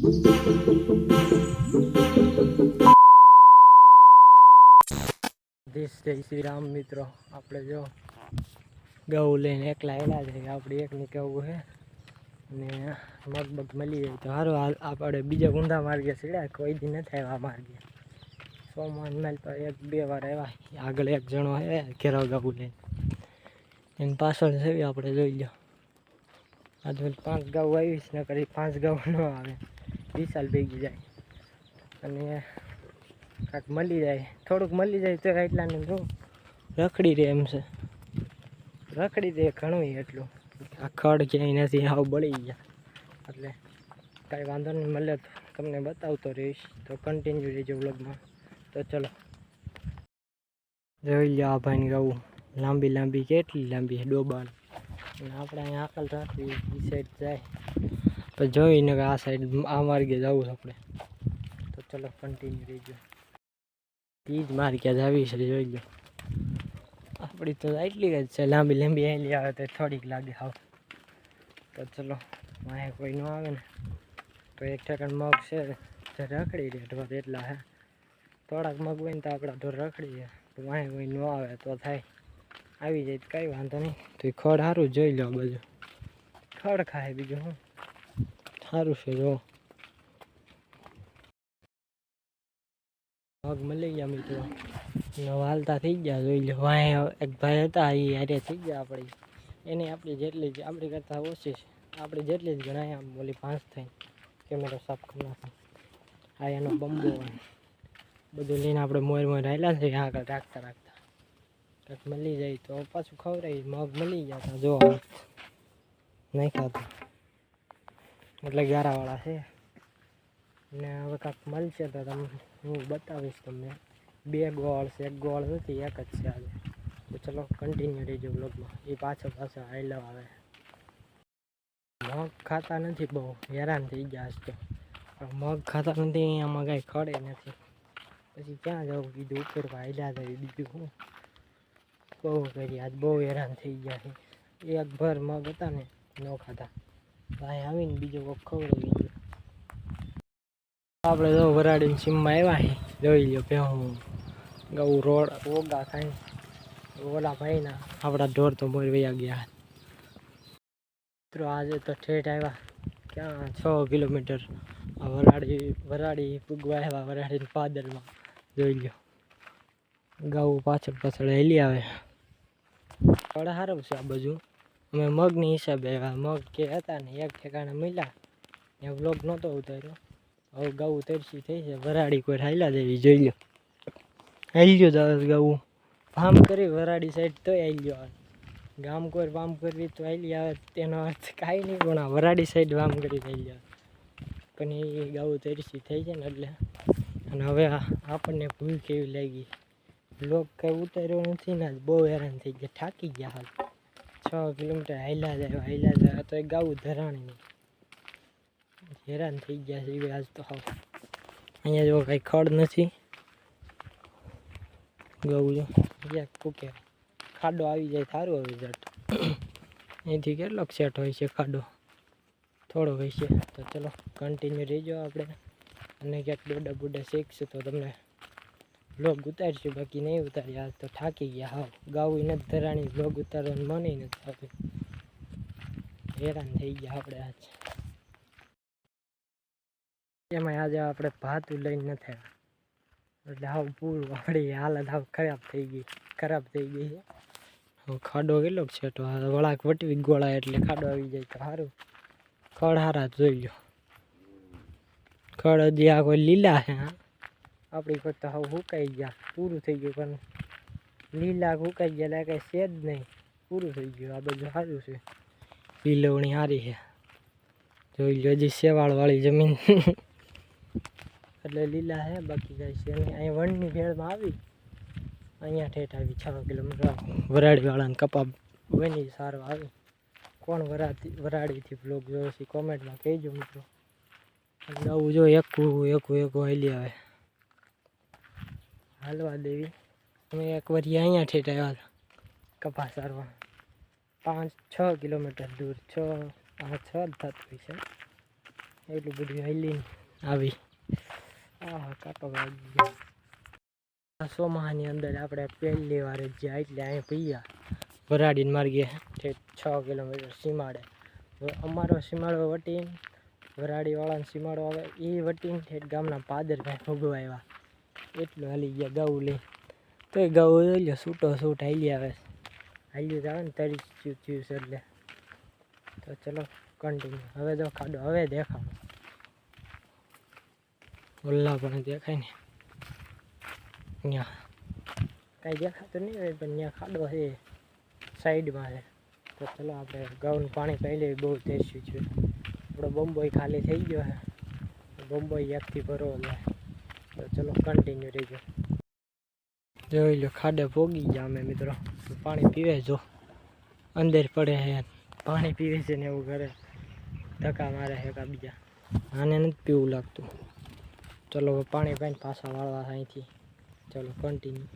દેશ જય શ્રી રામ મિત્રો. આપણે જો ગૌ લઈને એકલા એલા છે. આપણે એકને કેવું છે? ને મગબગ મળી જાય તો સારું હાલ આપણે બીજા ઊંધા માર્ગે સીડ્યા કોઈ દી નથી આવ્યા માર્ગે. સોમવાર મેલ તો એક બે વાર આવ્યા. આગળ એક જણો હે ઘેરાવ ગૌ લઈને. એની પાછળ છે આપણે જોઈ લો આ પાંચ ગાઉ આવીશ ને કરી પાંચ ગાઉ ન આવે. વિશાલ ભેગી જાય. અને કાંક મળી જાય. થોડુંક મળી જાય તો એટલાને શું રખડી રહે એમ છે. રખડી રહે ઘણું એટલું. આ ખડ ક્યાંય નથી, હાવ બળી ગયા. એટલે કાંઈ વાંધો નહીં, મળે તો તમને બતાવતો રહીશ. તો કન્ટિન્યુ રહેજો વ્લોગમાં. તો ચલો. જોઈ લો આ ભાઈને ગવું લાંબી લાંબી, કેટલી લાંબી ડોબાણ અને આપણે અહીંયા આકલ રાખવી એ સાઈડ જાય. તો જોઈને કે આ સાઈડ આ માર્ગે જવું છે આપણે. તો ચલો કન્ટિન્યુ રહીજો એ જ માર્ગે જ આવી છે જોઈ લો આપણી તો એટલી જ છે, લાંબી લાંબી આવેલી આવે તો થોડીક લાગે હાવ. તો ચલો વાંહે કોઈ ન આવે ને. તો એક ઠેકાણ મગ છે જે રખડી રહે ઢોર એટલા હે. થોડાક મગ હોય ને તો આપણા ઢોર રખડી રહે તો વાંહે કોઈ ન આવે તો થાય. આવી જાય તો કાંઈ વાંધો નહીં. તો ખડ સારું જોઈ લો બધું. ખડ ખાય બીજું શું સારું છે જો મગ મળી ગયા મિત્રો ને વાલતા થઈ ગયા જોઈ લો વાંહે એક ભાઈ હતા એ હારે થઈ ગયા આપણી એને આપણી જેટલી જ આપણી કરતાં ઓછી છે આપણી જેટલી જ ગણાય આમ બોલી પાંચ થઈ કેમેરો સાફ કરી નાખો આ એનો બંબો બધું લઈને આપણે મોર મોર આવેલા છે આગળ રાખતા રાખતા કંઈક મળી જાય તો પાછું ખવડાવી મગ મળી ગયા તા જો નહીં ખાતું એટલે ગ્યારાવાળા છે. ને હવે કાંક મળશે તો તમને હું બતાવીશ તમને. બે ગોળ છે, એક ગોળ નથી, એક જ છે આજે. તો ચલો કન્ટિન્યુ રહેજો બ્લોગમાં એ પાછો પાછો આયલા આવે. મગ ખાતા નથી, બહુ હેરાન થઈ ગયા છે તો. મગ ખાતા નથી અહીંયામાં કાંઈ ખડે નથી. પછી ક્યાં જવું? કીધું ઉપર ભાઈલા થઈ બીજું શું? બહુ કરી, આજ બહુ હેરાન થઈ ગયા છે. એક ભર મગ હતા ને, ન ખાતા ભાઈ આવીને બીજો કોક ખવડાવી આપણે તો વરાડી સીમમાં આવ્યા જોઈ લો કે હું ગૌ રોડ ઓગા ખાઈ ઓલા ભાઈના આપણા ઢોર તો મોર વયા ગયા મિત્રો આજે તો ઠેઠ આવ્યા. ક્યાં છ કિલોમીટર? વરાડી વરાડી પૂગવા આવ્યા વરાડીની પાદરમાં. જોઈ લો ગાઉ પાછળ પાછળ હેલી આવે. થોડા સારું છે આ બાજુ. અમે મગની હિસાબે આવ્યા મગ કે હતા ને એક ઠેકાણે મળ્યા. ને બ્લોગ નહોતો ઉતાર્યો. હવે ગાઉ તરસી થઈ છે. વરાડી કોઈ હાલ્યા દેવી જોઈ લો હાલ્યો જ ગાઉ ફાર્મ કરી વરાડી સાઈડ તોય હાલ્યો આવે. ગામ કોઈ વામ કરવી તો હાલી આવે. તેનો અર્થ કાંઈ નહીં, પણ આ વરાડી સાઈડ વામ કરી હાલી આવે. પણ એ ગાઉ તરસી થઈ છે ને એટલે. અને હવે આ આપણને ભૂલ કેવી લાગી? બ્લોગ કંઈ ઉતાર્યો નથી ને આજ બહુ હેરાન થઈ ગયા. થાકી ગયા હાલ. છ કિલોમીટર હાલ્યા જાય હાઈલા જાય. તો એ ગાવું ધરાણી નહીં હેરાન થઈ ગયા છે આજ તો હાવ. અહીંયા જો કાંઈ ખડ નથી. ગાવું જો યા કુકે ખાડો આવી જાય, સારું હવે જટ અહીંથી કેટલોક સેટ હોય છે ખાડો. થોડો હોય છે. તો ચલો કન્ટિન્યુ રહીજો આપણે. અને ક્યાંક ડોડા બુડા શીખશું તો તમને બ્લોગ ઉતારશું બાકી નહીં ઉતારી આજ તો થાકી ગયા હાવ ગાવું નથી ધરાણી બ્લોગ ઉતારવાનું મને નથી થતું હેરાન થઈ ગયા આપણે આજ એમાં આજે આપણે ભાતું લઈને નથી આવ્યા એટલે હાવ પૂરું આપણી હાલત હાવ ખરાબ થઈ ગઈ ખરાબ થઈ ગઈ છે હવે ખાડો કેટલો છે તો આ વળાક વટવી ગોળા એટલે ખાડો આવી જાય તો સારું ખડ હારા જોઈ લો ખડ હજી આ કોઈ લીલા છે હા આપણી પર તો હવે સુકાઈ ગયા. પૂરું થઈ ગયું, પણ લીલા સુકાઈ ગયા એટલે કાંઈ છે જ નહીં. પૂરું થઈ ગયું. આ બધું સારું છે. લીલવણી સારી છે. જોઈ લો હજી શેવાળવાળી જમીન. એટલે લીલા છે બાકી કાંઈ છે નહીં. અહીંયા વણની ભેળમાં આવી, અહીંયા ઠેઠ આવી, છ કિલોમીટર વરાડીવાળાને કપા બની સારો આવી. કોણ વરાતી વરાડીથી બ્લોગ જોયો છે કોમેન્ટમાં કહેજો મિત્રો. એટલે આવું જો એકું એકું એકું હાલી આવે. હાલવા દેવી. અમે એક વરી અહીંયા ઠેઠ આવ્યા હતા, કપાસ સારવા પાંચ, છ કિલોમીટર દૂર, છ, આ છ જ થતું છે એટલું બધું હલીને આવી. આ કાંટો વાગી ગયો. આ સોમાહાની અંદર આપણે પહેલી વાર જ્યાં એટલે અહીં પીયા. વરાડીને મારી ઠેઠ છ કિલોમીટર સીમાડે. અમારો સીમાડો વટીને વરાડીવાળાને સીમાડો આવે, એ વટીને ઠેઠ ગામના પાદર ભોગવા આવ્યા. એટલું હાલી ગયા ગાઉ લઈ તોય ગાઉ લ્યો છૂટો છૂટ હાલી આવે. હાલ્યું જ આવે ને તરી થયું છે એટલે. તો ચલો કન્ટિન્યુ હવે તો ખાડો હવે દેખાવ ઓલ્લા પણ દેખાય ને. ત્યાં કાંઈ દેખાતું નહીં હોય પણ ત્યાં ખાડો છે. સાઈડમાં છે. તો ચલો આપણે ગૌનું પાણી પહેલે બહુ તેસ્યું છે. આપણો બોમ્બોય ખાલી થઈ ગયો છે. બોમ્બોય એકથી ભરો એટલે તો ચલો કન્ટિન્યુ રહેજો જોઈ લો, ખાડે પોગી ગયા અમે મિત્રો. પાણી પીવે જો. અંદર પડે છે પાણી પીવે છે ને એવું કરે ધક્કા મારે છે કા બીજા. આને નથી પીવું લાગતું. ચલો પાણી પાઈને પાછા વાળવા અહીંથી. ચલો કન્ટિન્યુ